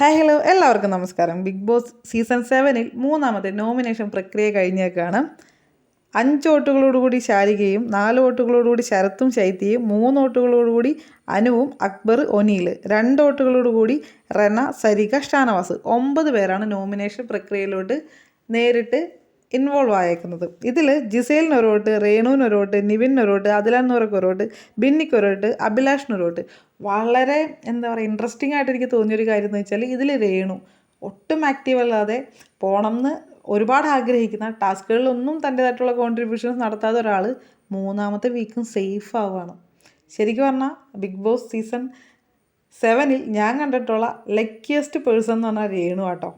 Hi hello എല്ലാവർക്കും നമസ്കാരം. Big boss season സെവനിൽ മൂന്നാമത്തെ നോമിനേഷൻ പ്രക്രിയ കഴിഞ്ഞേക്കാണ്. അഞ്ച് വോട്ടുകളോടുകൂടി ശാരികയും നാല് വോട്ടുകളോടുകൂടി ശരത്തും ശൈത്യയും മൂന്ന് വോട്ടുകളോടുകൂടി അനുവും അക്ബർ ഒനീൽ. രണ്ട് വോട്ടുകളോടുകൂടി റെന സരിക ഷാനവാസ്. ഒമ്പത് പേരാണ് നോമിനേഷൻ പ്രക്രിയയിലോട്ട് നേരിട്ട് ഇൻവോൾവ് ആയേക്കുന്നത്. ഇതിൽ ജിസേലിന് ഒരു വോട്ട് രേണുവിന് ഒരു വോട്ട് നിവിന് ഒരു വോട്ട് അതിലന്നൂറക്ക് ഒരു വോട്ട് ബിന്നിക്ക് ഒരു വോട്ട് അഭിലാഷിന് ഒരു വോട്ട് വളരെ എന്താ പറയുക ഇൻട്രസ്റ്റിംഗ് ആയിട്ട് എനിക്ക് തോന്നിയൊരു കാര്യം എന്ന് വെച്ചാൽ ഇതിൽ രേണു ഒട്ടും ആക്റ്റീവ് അല്ലാതെ പോണം എന്ന് ഒരുപാട് ആഗ്രഹിക്കുന്ന ടാസ്കുകളിലൊന്നും തന്റേതായിട്ടുള്ള കോൺട്രിബ്യൂഷൻസ് നടത്താതെ ഒരാൾ മൂന്നാമത്തെ വീക്കും സേഫ് ആവുകയാണ് ശരിക്കും പറഞ്ഞാൽ ബിഗ് ബോസ് സീസൺ സെവനിൽ ഞാൻ കണ്ടിട്ടുള്ള ലക്കിയസ്റ്റ് പേഴ്സൺ എന്ന് പറഞ്ഞാൽ രേണു ആട്ടോ.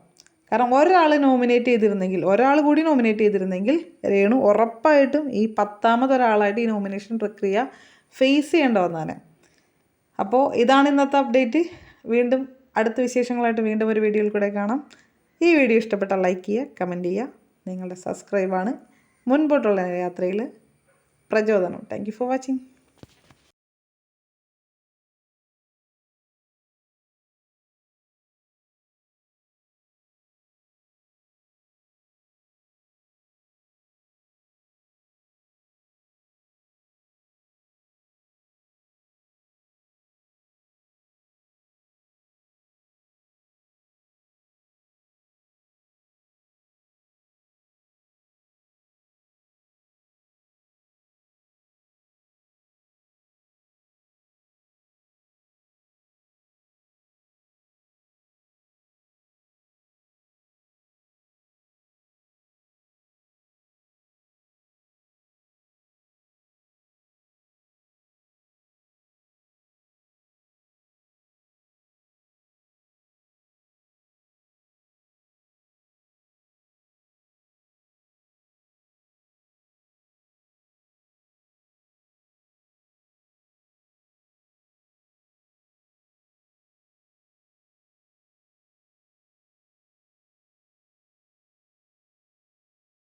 കാരണം ഒരാൾ നോമിനേറ്റ് ചെയ്തിരുന്നെങ്കിൽ ഒരാൾ കൂടി നോമിനേറ്റ് ചെയ്തിരുന്നെങ്കിൽ രേണു ഉറപ്പായിട്ടും ഈ പത്താമതൊരാളായിട്ട് ഈ നോമിനേഷൻ പ്രക്രിയ ഫേസ് ചെയ്യേണ്ട വന്നാൽ അപ്പോൾ ഇതാണ് ഇന്നത്തെ അപ്ഡേറ്റ് വീണ്ടും അടുത്ത വിശേഷങ്ങളായിട്ട് വീണ്ടും ഒരു വീഡിയോയിൽ കൂടെ കാണാം. ഈ വീഡിയോ ഇഷ്ടപ്പെട്ടാൽ ലൈക്ക് ചെയ്യുക കമന്റ് ചെയ്യുക. നിങ്ങളുടെ സബ്സ്ക്രൈബാണ് മുൻപോട്ടുള്ള യാത്രയിൽ പ്രചോദനം. Thank for watching